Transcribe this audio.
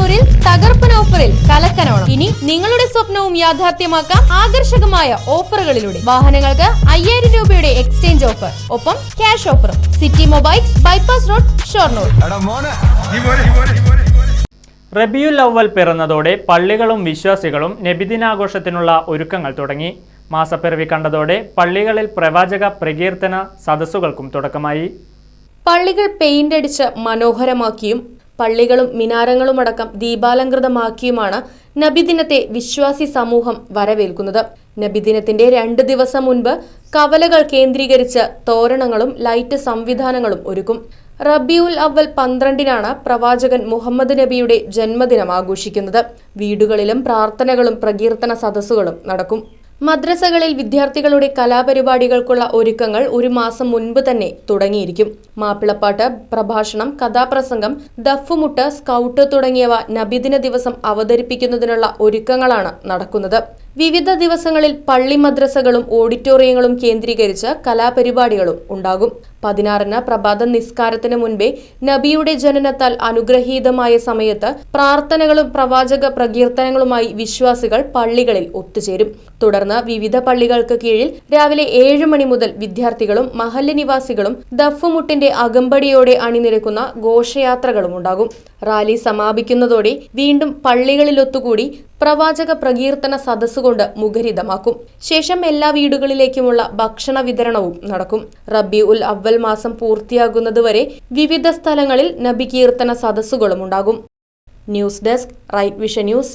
ഷൊർണൂരിൽ തകർപ്പൻ ഓഫറിൽ കലക്കനോണം. ഇനി നിങ്ങളുടെ സ്വപ്നവും യാഥാർത്ഥ്യമാക്കാം ആകർഷകമായ ഓഫറുകളിലൂടെ. വാഹനങ്ങൾക്ക് അയ്യായിരം രൂപയുടെ എക്സ്ചേഞ്ച് ഓഫർ. ഒപ്പം ക്യാഷ് ഓഫറും. City mobiles bypass road Shoranur. Rabiul അവൽ പിറന്നതോടെ പള്ളികളും വിശ്വാസികളും നബിദിനാഘോഷത്തിനുള്ള ഒരുക്കങ്ങൾ തുടങ്ങി. മാസപ്പിറവി കണ്ടതോടെ പള്ളികളിൽ പ്രവാചക പ്രകീർത്തന സദസ്സുകൾക്കും തുടക്കമായി. പള്ളികൾ പെയിന്റ് അടിച്ച് മനോഹരമാക്കിയും പള്ളികളും മിനാരങ്ങളുമടക്കം ദീപാലങ്കൃതമാക്കിയുമാണ് നബിദിനത്തെ വിശ്വാസി സമൂഹം വരവേൽക്കുന്നത്. നബിദിനത്തിന്റെ രണ്ട് ദിവസം മുൻപ് കവലകൾ കേന്ദ്രീകരിച്ച് തോരണങ്ങളും ലൈറ്റ് സംവിധാനങ്ങളും ഒരുക്കും. റബിയുൽ അവൽ പന്ത്രണ്ടിനാണ് പ്രവാചകൻ മുഹമ്മദ് നബിയുടെ ജന്മദിനം ആഘോഷിക്കുന്നത്. വീടുകളിലും പ്രാർത്ഥനകളും പ്രകീർത്തന സദസ്സുകളും നടക്കും. മദ്രസകളിൽ വിദ്യാർത്ഥികളുടെ കലാപരിപാടികൾക്കുള്ള ഒരുക്കങ്ങൾ ഒരു മാസം മുൻപ് തന്നെ തുടങ്ങിയിരിക്കും. മാപ്പിളപ്പാട്ട് പ്രഭാഷണം കഥാപ്രസംഗം ദഫുമുട്ട് സ്കൗട്ട് തുടങ്ങിയവ നബിദിന ദിവസം അവതരിപ്പിക്കുന്നതിനുള്ള ഒരുക്കങ്ങളാണ് നടക്കുന്നത്. വിവിധ ദിവസങ്ങളിൽ പള്ളി മദ്രസകളും ഓഡിറ്റോറിയങ്ങളും കേന്ദ്രീകരിച്ച് കലാപരിപാടികളും ഉണ്ടാകും. പതിനാറിന് പ്രഭാത നിസ്കാരത്തിന് മുൻപേ നബിയുടെ ജനനത്താൽ അനുഗ്രഹീതമായ സമയത്ത് പ്രാർത്ഥനകളും പ്രവാചക പ്രകീർത്തനങ്ങളുമായി വിശ്വാസികൾ പള്ളികളിൽ ഒത്തുചേരും. തുടർന്ന് വിവിധ പള്ളികൾക്ക് കീഴിൽ രാവിലെ ഏഴ് മണി മുതൽ വിദ്യാർത്ഥികളും മഹല്ല് നിവാസികളും ദഫുമുട്ടിന്റെ അകമ്പടിയോടെ അണിനിരക്കുന്ന ഘോഷയാത്രകളും ഉണ്ടാകും. റാലി സമാപിക്കുന്നതോടെ വീണ്ടും പള്ളികളിലൊത്തുകൂടി പ്രവാചക പ്രകീർത്തന സദസ്സുകൊണ്ട് മുഖരിതമാക്കും. ശേഷം എല്ലാ വീടുകളിലേക്കുമുള്ള ഭക്ഷണ വിതരണവും നടക്കും. റബി ഉൽ അവൽ മാസം പൂർത്തിയാകുന്നതുവരെ വിവിധ സ്ഥലങ്ങളിൽ നബി കീർത്തന സദസ്സുകളും ഉണ്ടാകും. News desk right vision news.